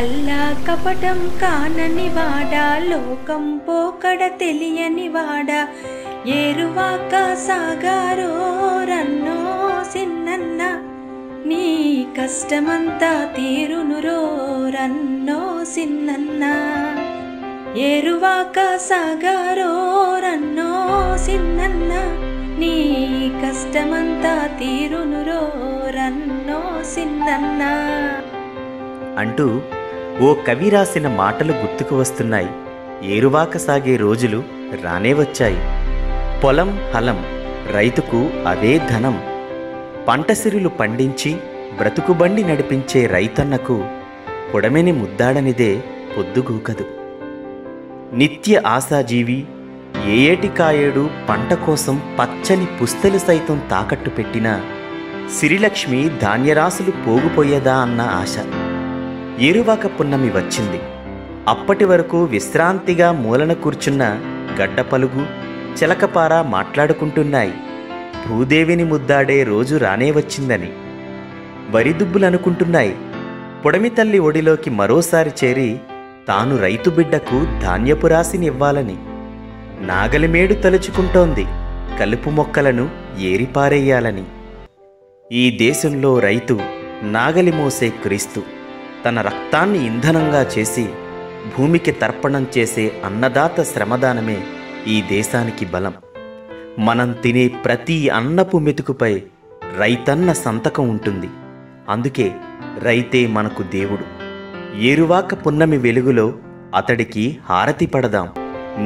కల్లా కపటం కానని వాడా లోకం పోకడ తెలియని వాడా ఏరువాక సాగారో రన్నో సిన్నన్న నీ కష్టమంతా తీరునురో రన్నో సిన్నన్న. ఏరువాక సాగారో రన్నో సిన్నన్న నీ కష్టమంతా తీరునురో రన్నో సిన్నన్న. అంటూ ఓ కవి రాసిన మాటలు గుర్తుకు వస్తున్నాయి. ఏరువాక సాగే రోజులు రానే వచ్చాయి. పొలం హలం రైతుకు అదే ధనం. పంటసిరులు పండించి బ్రతుకుబండి నడిపించే రైతన్నకు పొడమెని ముద్దాడనిదే పొద్దుగూకదు. నిత్య ఆశాజీవి ఏ ఏటికాయేడు పంట కోసం పచ్చని పుస్తలు సైతం తాకట్టు పెట్టిన సిరిలక్ష్మి ధాన్యరాశులు పోగుపోయేదా అన్న ఆశ. ఏరువాక పున్నమి వచ్చింది. అప్పటి వరకు విశ్రాంతిగా మూలన కూర్చున్న గడ్డపలుగు చిలకపార మాట్లాడుకుంటున్నాయి. భూదేవిని ముద్దాడే రోజు రానే వచ్చిందని. వరిదుబ్బులనుకుంటున్నాయి పొడమి తల్లి ఒడిలోకి మరోసారి చేరి తాను రైతు బిడ్డకు ధాన్యపు రాశిని ఇవ్వాలని నాగలిమేడు తలుచుకుంటోంది కలుపు మొక్కలను ఏరిపారేయాలని. ఈ దేశంలో రైతు నాగలి మోసే క్రీస్తు. తన రక్తాన్ని ఇంధనంగా చేసి భూమికి తర్పణం చేసే అన్నదాత శ్రమదానమే ఈ దేశానికి బలం. మనం తినే ప్రతి అన్నపు మెతుకుపై రైతన్న సంతకం ఉంటుంది. అందుకే రైతే మనకు దేవుడు. ఏరువాక పున్నమి వెలుగులో అతడికి హారతి పడదాం.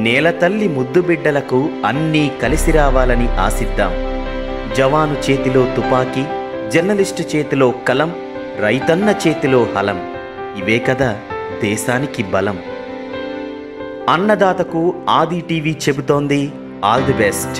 నేలతల్లి ముద్దుబిడ్డలకు ముద్దు బిడ్డలకు అన్నీ కలిసి రావాలని ఆశిద్దాం. జవాను చేతిలో తుపాకీ జర్నలిస్టు చేతిలో కలం రైతన్న చేతిలో హలం. ఇవే కదా దేశానికి బలం. అన్నదాతకు ఆది టీవీ చెబుతోంది ఆల్ ది బెస్ట్.